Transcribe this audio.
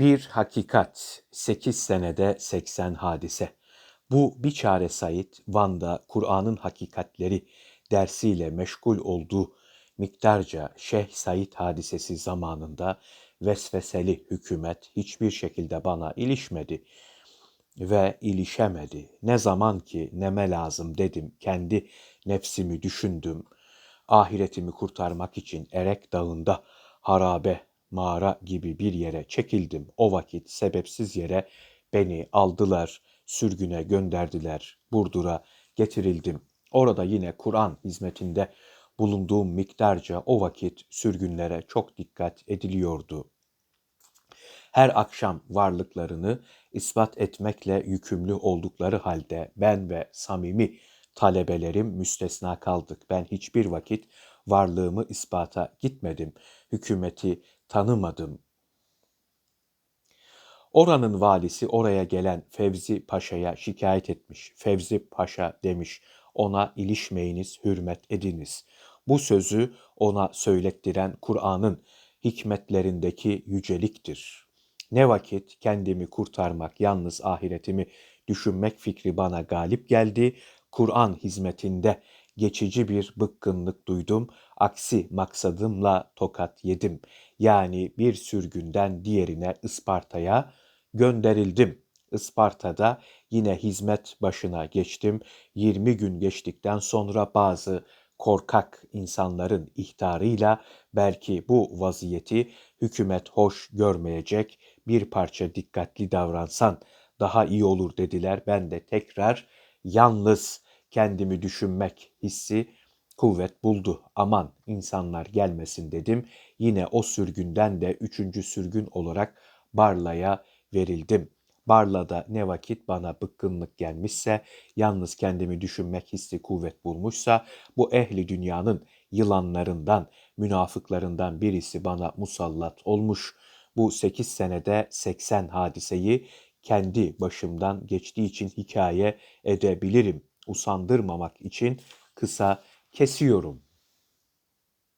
Bir hakikat, 8 senede 80 hadise. Bu bir çare Said, Van'da Kur'an'ın hakikatleri dersiyle meşgul olduğu miktarca Şeyh Said hadisesi zamanında vesveseli hükümet hiçbir şekilde bana ilişmedi ve ilişemedi. Ne zaman ki neme lazım dedim, kendi nefsimi düşündüm. Ahiretimi kurtarmak için Erek Dağı'nda harabe, mağara gibi bir yere çekildim. O vakit sebepsiz yere beni aldılar, sürgüne gönderdiler. Burdur'a getirildim. Orada yine Kur'an hizmetinde bulunduğum miktarca o vakit sürgünlere çok dikkat ediliyordu. Her akşam varlıklarını ispat etmekle yükümlü oldukları halde ben ve samimi talebelerim müstesna kaldık. Ben hiçbir vakit varlığımı ispata gitmedim. Hükümeti tanımadım. Oranın valisi oraya gelen Fevzi Paşa'ya şikayet etmiş. Fevzi Paşa demiş, ona ilişmeyiniz, hürmet ediniz. Bu sözü ona söylettiren Kur'an'ın hikmetlerindeki yüceliktir. Ne vakit kendimi kurtarmak, yalnız ahiretimi düşünmek fikri bana galip geldi, Kur'an hizmetinde geçici bir bıkkınlık duydum. Aksi maksadımla tokat yedim. Yani bir sürgünden diğerine Isparta'ya gönderildim. Isparta'da yine hizmet başına geçtim. 20 gün geçtikten sonra bazı korkak insanların ihtarıyla belki bu vaziyeti hükümet hoş görmeyecek bir parça dikkatli davransan daha iyi olur dediler. Ben de tekrar yalnız kendimi düşünmek hissi kuvvet buldu. Aman insanlar gelmesin dedim. Yine o sürgünden de üçüncü sürgün olarak Barla'ya verildim. Barla'da ne vakit bana bıkkınlık gelmişse, yalnız kendimi düşünmek hissi kuvvet bulmuşsa, bu ehli dünyanın yılanlarından, münafıklarından birisi bana musallat olmuş. Bu 8 senede 80 hadiseyi kendi başımdan geçtiği için hikaye edebilirim. Usandırmamak için kısa kesiyorum.